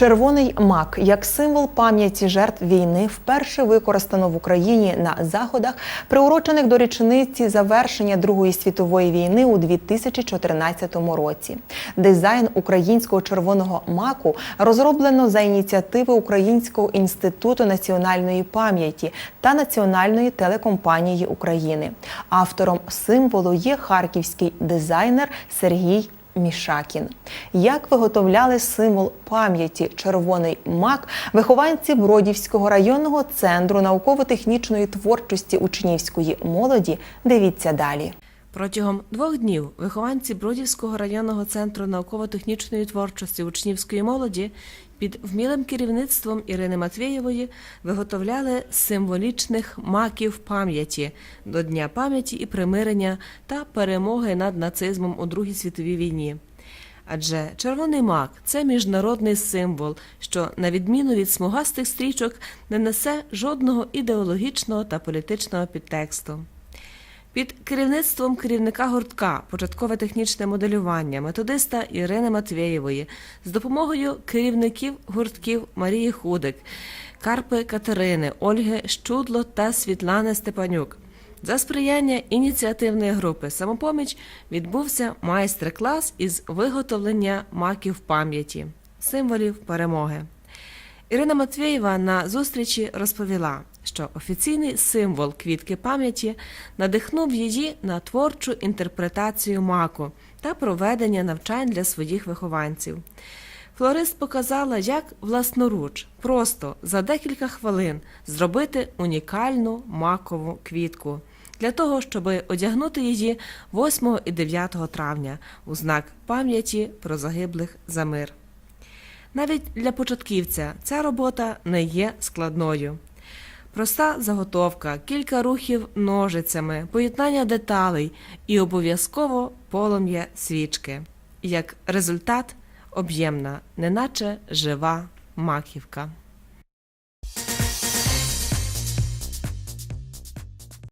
Червоний мак як символ пам'яті жертв війни вперше використано в Україні на заходах, приурочених до річниці завершення Другої світової війни у 2014 році. Дизайн українського червоного маку розроблено за ініціативи Українського інституту національної пам'яті та Національної телекомпанії України. Автором символу є харківський дизайнер Сергій Мішакін. Як виготовляли символ пам'яті червоний мак вихованці Бродівського районного центру науково-технічної творчості учнівської молоді? Дивіться далі. Протягом двох днів вихованці Бродівського районного центру науково-технічної творчості учнівської молоді під вмілим керівництвом Ірини Матвєєвої виготовляли символічних маків пам'яті до Дня пам'яті і примирення та перемоги над нацизмом у Другій світовій війні. Адже червоний мак це міжнародний символ, що, на відміну від смугастих стрічок, не несе жодного ідеологічного та політичного підтексту. Під керівництвом керівника гуртка початкове технічне моделювання методиста Ірини Матвєєвої з допомогою керівників гуртків Марії Худик, Карпи Катерини, Ольги Щудло та Світлани Степанюк. За сприяння ініціативної групи Самопоміч відбувся майстер-клас із виготовлення маків пам'яті, символів перемоги. Ірина Матвєєва на зустрічі розповіла, що офіційний символ квітки пам'яті надихнув її на творчу інтерпретацію маку та проведення навчань для своїх вихованців. Флорист показала, як власноруч, просто за декілька хвилин зробити унікальну макову квітку для того, щоб одягнути її 8 і 9 травня у знак пам'яті про загиблих за мир. Навіть для початківця ця робота не є складною. Проста заготовка, кілька рухів ножицями, поєднання деталей і обов'язково полум'я свічки. Як результат об'ємна, неначе жива маківка.